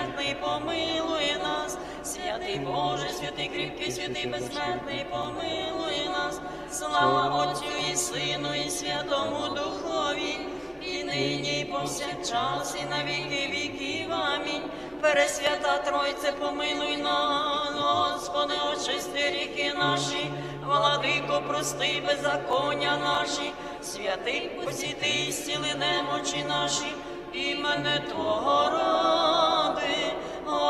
безсмертний, помилуй нас, святий Боже, святий кріпкий, святий безсмертний, помилуй нас, слава Отцю і Сину, і Святому Духові, і нині, і повсякчас, і на віки віків. Амінь. Пересвята Тройце, помилуй нас, Господи, очисти ріки наші, владико, прости беззаконня наші, святий посіти і зціли немочі наші, імене Твого ради.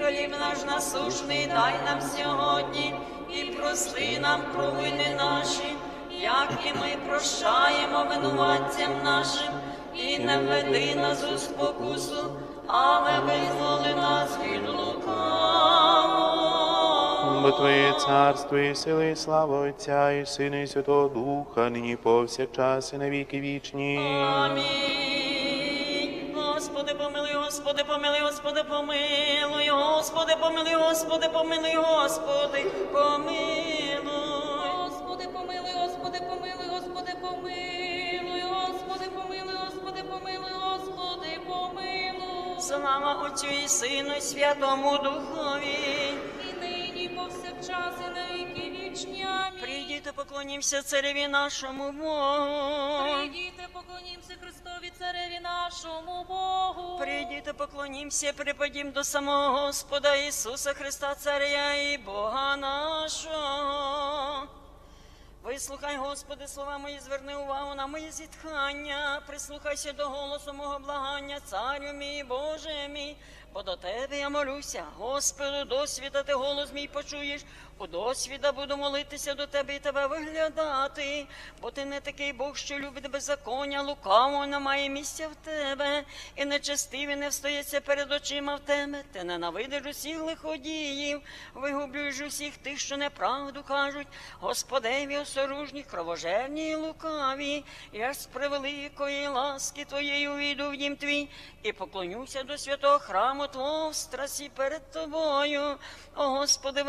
Хліб наш насушний дай нам сьогодні, і прости нам провини наші, як і ми прощаємо винуватцям нашим, і не введи нас у спокусу, але визволи нас від лукавого. Бо Твоє царство і сили, і слава Отця і Сина, і Святого Духа, нині повсякчас і на віки вічні. Амінь. Господи, помилуй, Господи, помилуй, Господи, помилуй, Господи, помилуй, Господи, помилуй. Господи, помилуй, Господи, помилуй, Господи, помилуй, Господи, помилуй, Господи, помилуй. Слава Отцю і Сину, і Святому Духові. Повсякчас, і на віки вічні. Амінь. Прийдіте, поклонімося цареві нашому Богу. Прийдіте, поклонімся Христові Цареві нашому Богу. Прийдіте, поклонімся, припадім до самого Господа Ісуса Христа, Царя і Бога нашого. Вислухай, Господи, слова мої, зверни увагу на мої зітхання, прислухайся до голосу мого благання, царю мій, Боже мій, бо до Тебе я молюся, Господу, досвіда ти голос мій почуєш, досвіда буду молитися до Тебе і Тебе виглядати, бо Ти не такий Бог, що любить беззаконня, лукаво немає місця в Тебе, і нечестиві не встається перед очима в Тебе, ти ненавидиш усіх лиходіїв, вигублюєш усіх тих, що неправду кажуть, Господеві осоружні, кровожерні і лукаві, я ж з превеликої ласки Твоєї увійду в дім Твій і поклонюся до святого храму Твого в страсі перед Тобою. О Господи,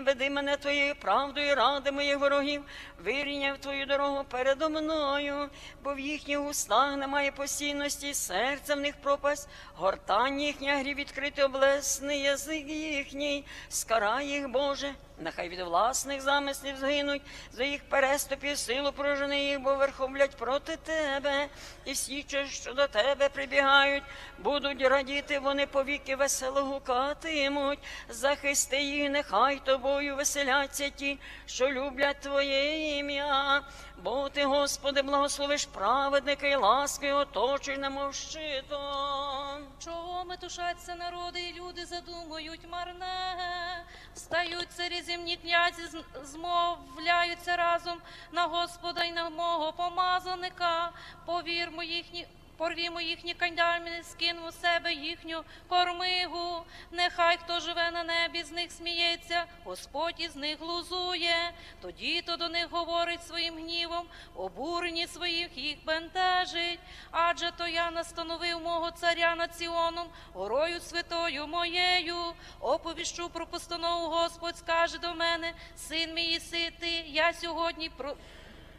веди мене Твоєю правдою, ради моїх ворогів, вирівняв Твою дорогу передо мною, бо в їхніх устах немає постійності, серце в них пропасть, гортань їхня грі відкрити облесний язик їхній, скарай їх, Боже. Нехай від власних замислів згинуть, за їх переступів силу прожени їх, бо верховлять проти тебе, і всі, що- до тебе прибігають, будуть радіти, вони повіки весело гукатимуть. Захисти їх, нехай тобою веселяться ті, що люблять Твоє ім'я. Бо ти, Господи, благословиш праведника і ласки, оточуй нам щитом. Чого метушаться народи, і люди задумують марне? Встають царі земні князі, змовляються разом на Господа й на мого помазаника. Повірмо їхні. Порвімо їхні кандями, скинемо себе їхню кормигу. Нехай хто живе на небі, з них сміється, Господь із них глузує. Тоді то до них говорить своїм гнівом, обурені своїх їх бентежить. Адже то я настановив мого царя над Сіоном, горою святою моєю. Оповіщу про постанову Господь скаже до мене, син мій єси ти, я сьогодні про.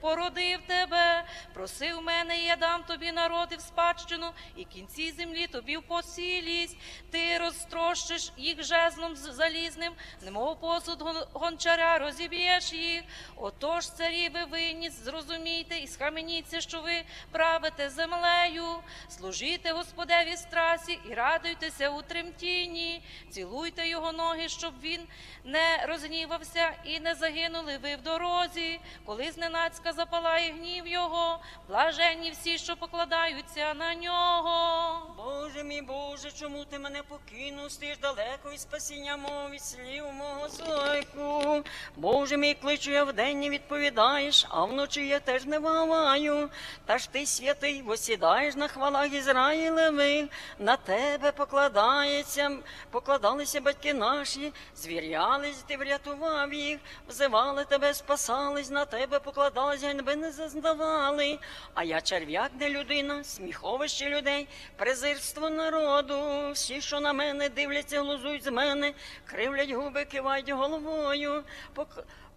Породив тебе, просив мене, і я дам тобі народи в спадщину, і кінці землі тобі в посілість. Ти розтрощиш їх жезлом залізним, немов посуд гончаря, розіб'єш їх. Отож, царі ви винні, зрозумійте і схаменіться, що ви правите землею. Служіте Господеві страсі і радуйтеся у тремтінні. Цілуйте його ноги, щоб він не розгнівався і не загинули ви в дорозі, коли зненацька запалає гнів його, блаженні всі, що покладаються на нього. Боже мій Боже, чому ти мене покинув, стиш далеко від спасіння мого від слів мого зойку. Боже мій, кличу я вдень, не відповідаєш, а вночі я теж не вагаю. Та ж ти святий, восідаєш на хвалах Ізраїлевих, на тебе покладається, покладалися батьки наші, звірялись, ти врятував їх, взивали тебе, спасались, на тебе покладались, ганьби не зазнавали. А я черв'як, не людина, сміховище людей, презирство народу. Всі, що на мене дивляться, глузують з мене, кривлять губи, кивають головою.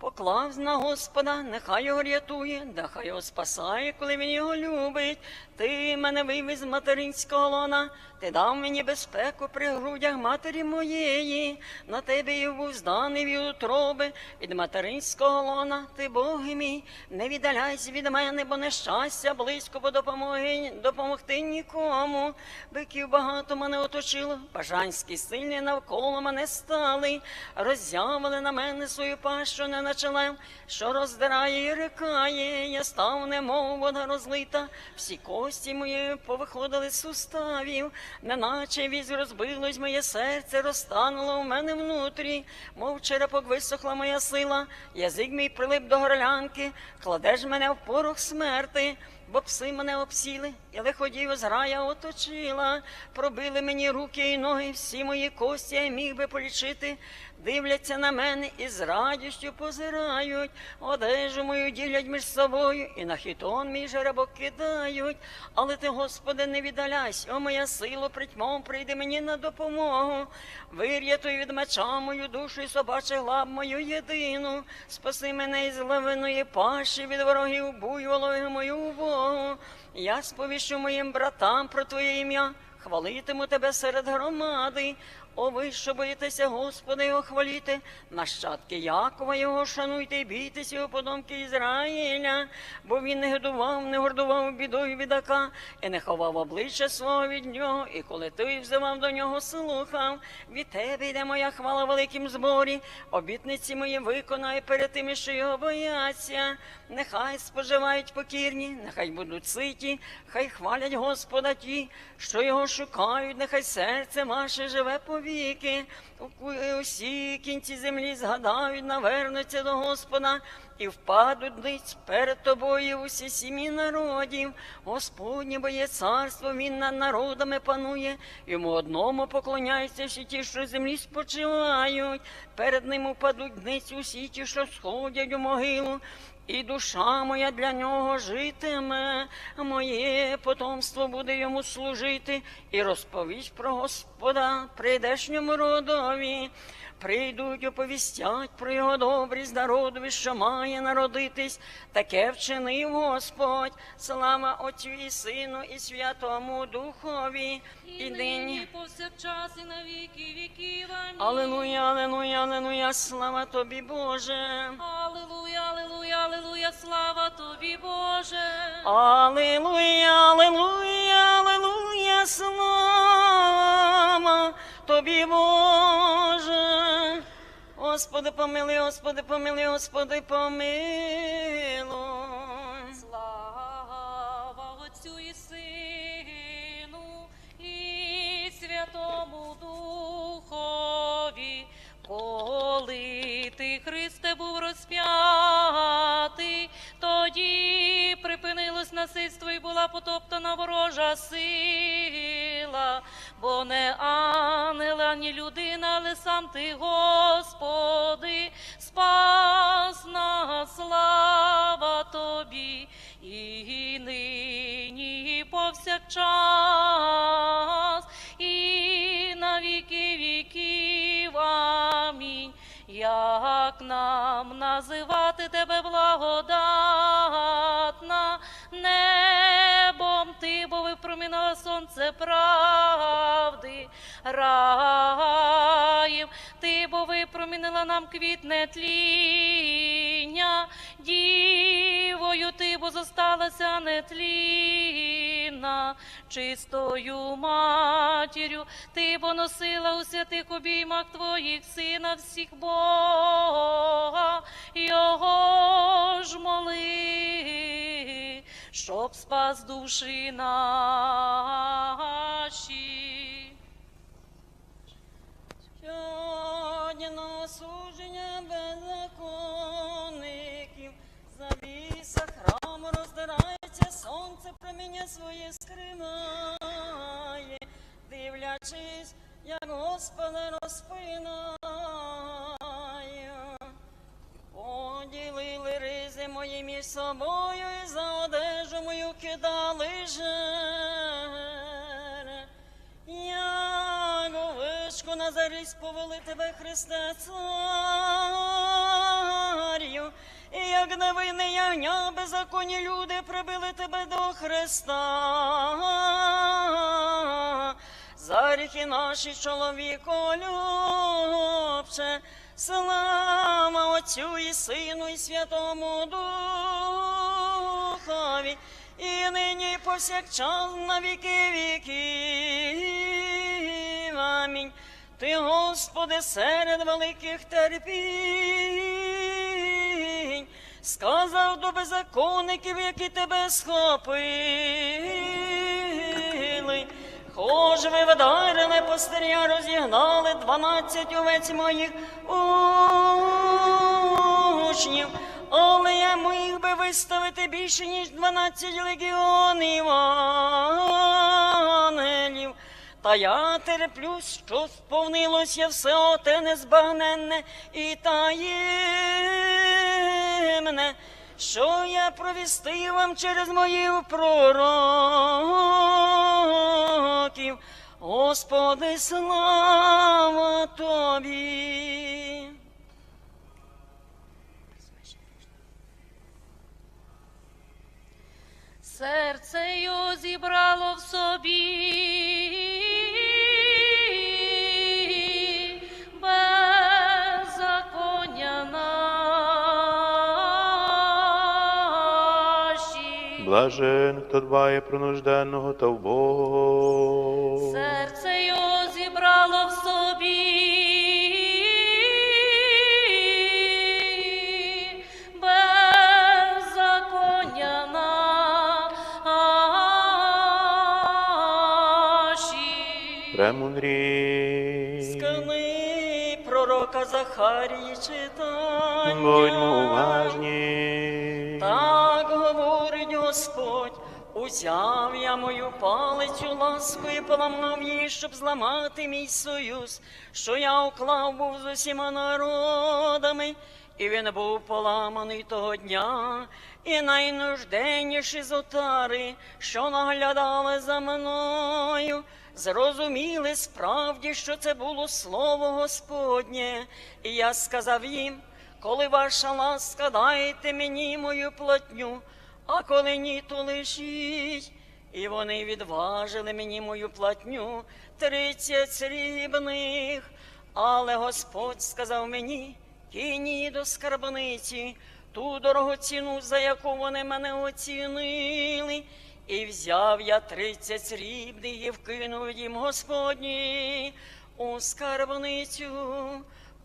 Пок- Поклав на Господа, нехай його рятує, нехай його спасає, коли він його любить. Ти мене вивіз з материнського лона, ти дав мені безпеку при грудях матері моєї. На тебе я був зданий від утроби, від материнського лона, ти Бог мій, не віддаляйся від мене, бо нещастя близько, бо допомоги допомогти нікому. Биків багато мене оточило, бажанські сильні навколо мене стали, роззявили на мене свою пащу не началем, що роздирає і рикає. Я став, немов вода розлита, всі кості мої повиходили з суставів, неначе віз розбилось моє серце, розтануло в мене внутрі, мов черепок висохла моя сила, язик мій прилип до горлянки, кладеш мене в порох смерти. Бо пси мене обсіли, і лиходів зграя оточила, пробили мені руки і ноги, всі мої кості я міг би полічити, дивляться на мене і з радістю позирають, одежу мою ділять між собою, і на хітон мій жеребок кидають. Але ти, Господи, не віддаляйся, о моя сила, притьмом прийди мені на допомогу. Вирятуй від меча мою душу і собачих лап мою єдину. Спаси мене із лавиної паші від ворогів буйволою мою Богу. Я сповіщу моїм братам про Твоє ім'я, хвалитиму тебе серед громади. О, ви, що боїтеся Господа його хваліти, нащадки Якова його шануйте і бійтеся його подомки Ізраїля, бо він не годував, не гордував бідою бідака, і не ховав обличчя свого від нього, і коли ти взивав до нього, слухав. Від тебе йде моя хвала в великім зборі, обітниці мої виконай перед тими, що його бояться. Нехай споживають покірні, нехай будуть ситі, хай хвалять Господа ті, що його шукають, нехай серце ваше живе повіки. У- Усі кінці землі згадають, навернуться до Господа і впадуть ниць перед тобою усі сім'ї народів. Господнє бо є царство, він над народами панує, йому одному поклоняються всі ті, що землі спочивають. Перед ним упадуть ниць усі ті, що сходять у могилу. І душа моя для нього житиме, моє потомство буде йому служити, і розповість про Господа прийдешньому родові. Прийдуть, оповістять про його добрість народові, що має народитись, таке вчинив Господь. Слава Отцю і Сину, і Святому Духові, і нині. і повсякчас, і на віки віків. Алелуя, алелуя, алелуя, слава тобі, Боже. Аллилуйя, аллилуйя, аллилуйя, слава тобі, Боже. Аллилуйя, аллилуйя, аллилуйя, слава тобі, Боже. Господи, помилуй, Господи, помилуй, Господи, помилуй. Слава Отцю і Сину і Святому Духові, коли ти, Христе, був розп'ятий, тоді припинилось насильство і була потоптана ворожа сила, бо не ангела, ні людина, але сам ти, Господи, спас нас, слава тобі, і нині, і повсякчас, і на віки віків. Амінь. Як нам називати тебе благодатна, ти, сонце правди, раєм. Ти, бо випромінила нам квітне тління, дівою ти, бо зосталася нетлінна, чистою матір'ю, ти, бо носила у святих обіймах твоїх сина всіх Бога, його ж моли, щоб спас душі наші. Сьогодні на осудження беззаконників, завіса храму роздирається, сонце проміння своє скриває, дивлячись, як Господа розпинає. Поділили ризи мої між собою і за кидали жере. Як овечку на зарість повели тебе, Христе, царю, і як невинний ягня беззаконні люди прибили тебе до Христа. За гріхи наші чоловіко любче, слава Отцю і Сину, і Святому Духові, і нині повсякчас на віки віків. Амінь. Ти, Господи, серед великих терпінь, сказав до беззаконників, які тебе схопили. Хож ви вдарили постаря, розігнали дванадцять овець моїх учнів, але я міг би виставити більше, ніж дванадцять легіонів ангелів. Та я терплю, що сповнилося все оте незбагненне і таємне, що я провістив вам через моїх пророків. Господи, слава тобі. Серце його зібрало в собі. Блажен, хто дбає про нужденного та вбогого. Премудрій. Скани пророка Захарії читання. Будьмо уважні. Так говорить Господь, узяв я мою палицю ласку і поламав її, щоб зламати мій союз, що я уклав був з усіма народами, і він був поламаний того дня, і найнужденніші з отари, що наглядали за мною, зрозуміли справді, що це було слово Господнє, і я сказав їм. Коли ваша ласка, дайте мені мою платню, а коли ні, то лишіть. І вони відважили мені мою платню тридцять срібних. Але Господь сказав мені, кінь до скарбниці, ту дорогоціну, за яку вони мене оцінили. І взяв я тридцять срібних і вкинув їм Господні у скарбницю.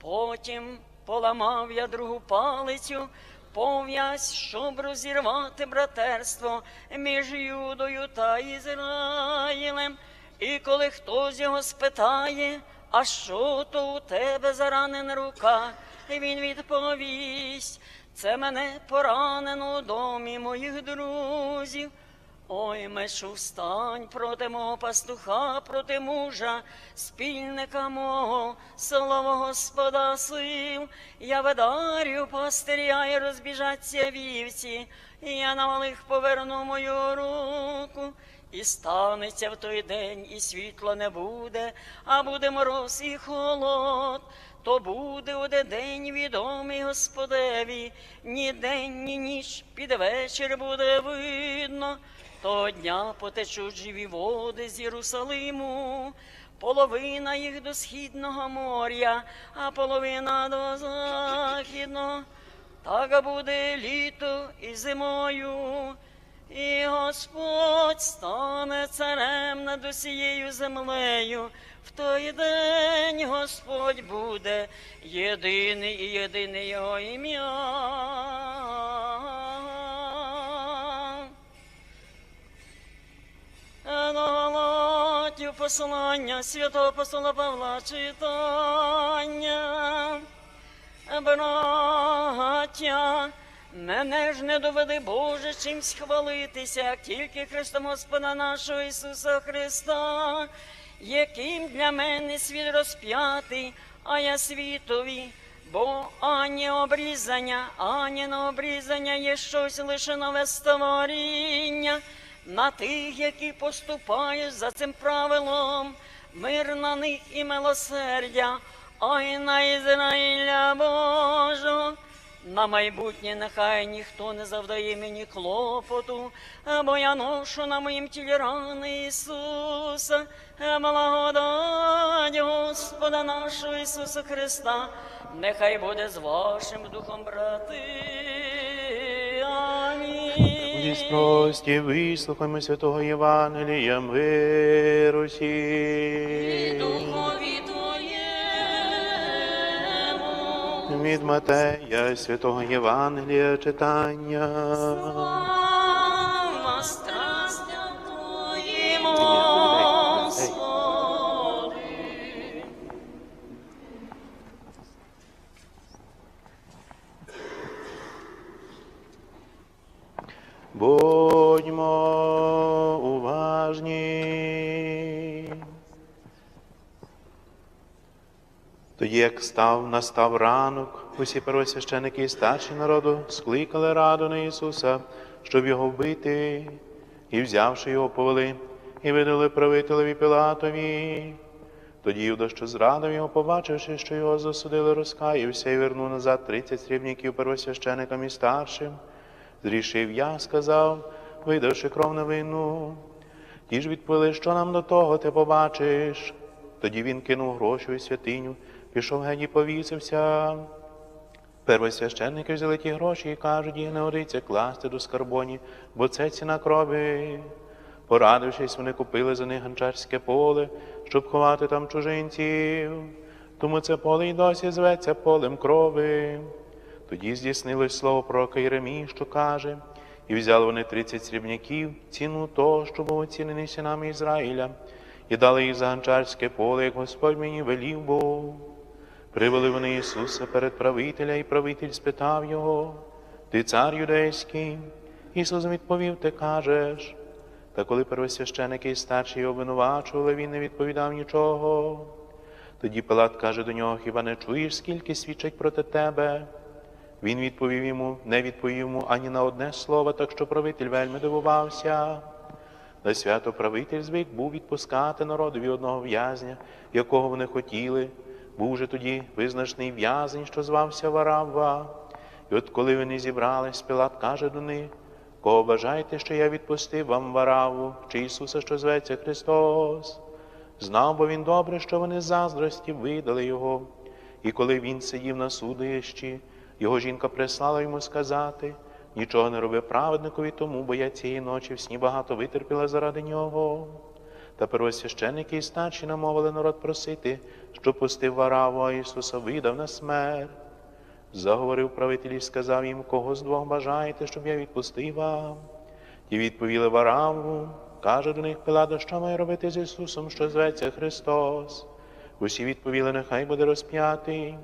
Потім поламав я другу палицю, пов'язь, щоб розірвати братерство між Юдою та Ізраїлем. І коли хтось його спитає, а що то у тебе заранена рука, він відповість, це мене поранено у домі моїх друзів. Ой, мешу встань проти мого пастуха, проти мужа, спільника мого, слово Господа сил. Я видарю пастиря і розбіжаться вівці, і я на малих поверну мою руку. І станеться в той день, і світла не буде, а буде мороз і холод. То буде оде день відомий Господеві, ні день, ні ніч під вечір буде видно. Того дня потечуть живі води з Єрусалиму, половина їх до східного моря, а половина до західного. Так буде літо і зимою, і Господь стане царем над усією землею. В той день Господь буде єдиний і єдине його ім'я. Послання святого апостола Павла читання. Браття, мене ж не доведи Боже чимсь хвалитися, тільки Христом Господа нашого Ісуса Христа, яким для мене світ розп'ятий, а я світові. Бо ані обрізання, ані не обрізання є щось лише нове створіння на тих, які поступають за цим правилом, мир на них і милосердя, а й на Ізраїля Божого. На майбутнє нехай ніхто не завдає мені клопоту, бо я ношу на моїм тілі рани Ісуса, благодать Господа нашого Ісуса Христа, нехай буде з вашим духом, брати. Зі спрості вислухаймо святого Євангелія вирусі. І духові Твоєму. Від Матея святого Євангелія читання. Слава Будьмо уважні. Тоді, як став, настав ранок, усі первосвященики і старші народу скликали раду на Ісуса, щоб його вбити, і, взявши його, повели, і видали правителеві Пилатові. Тоді Юда, що зрадив його, побачивши, що його засудили, розкаявся і вернув назад тридцять срібників первосвященикам і старшим. Зрішив я, сказав, видавши кров на вину. Ті ж відповіли, що нам до того ти побачиш. Тоді він кинув гроші у святиню, пішов геть і повісився. Первосвященники взяли ті гроші і кажуть, їх не годиться класти до скарбоні, бо це ціна крові. Порадившись, вони купили за них гончарське поле, щоб ховати там чужинців. Тому це поле й досі зветься полем крови. Тоді здійснилось слово пророка Єремії, що каже, і взяли вони тридцять срібняків, ціну того, що був оцінений синами Ізраїля, і дали їх за гончарське поле, як Господь мені велів був. Привели вони Ісуса перед правителя, і правитель спитав його, Ти цар юдейський? Ісус відповів, ти кажеш. Та коли первосвященики і старші його обвинувачували, він не відповідав нічого. Тоді Пилат каже до нього, хіба не чуєш, скільки свідчать проти тебе? Він відповів йому, не відповів йому ані на одне слово, так що правитель вельми дивувався. На свято правитель звик був відпускати народові одного в'язня, якого вони хотіли. Був же тоді визначний в'язень, що звався Варавва. І от коли вони зібрались, Пилат каже до них, кого бажаєте, що я відпустив вам Вараву, чи Ісуса, що зветься Христос? Знав, бо він добре, що вони заздрості видали його. І коли він сидів на судищі, його жінка прислала йому сказати, нічого не роби праведникові тому, бо я цієї ночі в сні багато витерпіла заради нього. Та первосвященники і старші намовили народ просити, щоб пустив Вараву, а Ісуса видав на смерть. Заговорив правитель і сказав їм, кого з двох бажаєте, щоб я відпустив вам. Ті відповіли Вараву, каже до них Пилада, що має робити з Ісусом, що зветься Христос. Усі відповіли, нехай буде розп'ятий.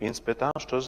Він спитав, що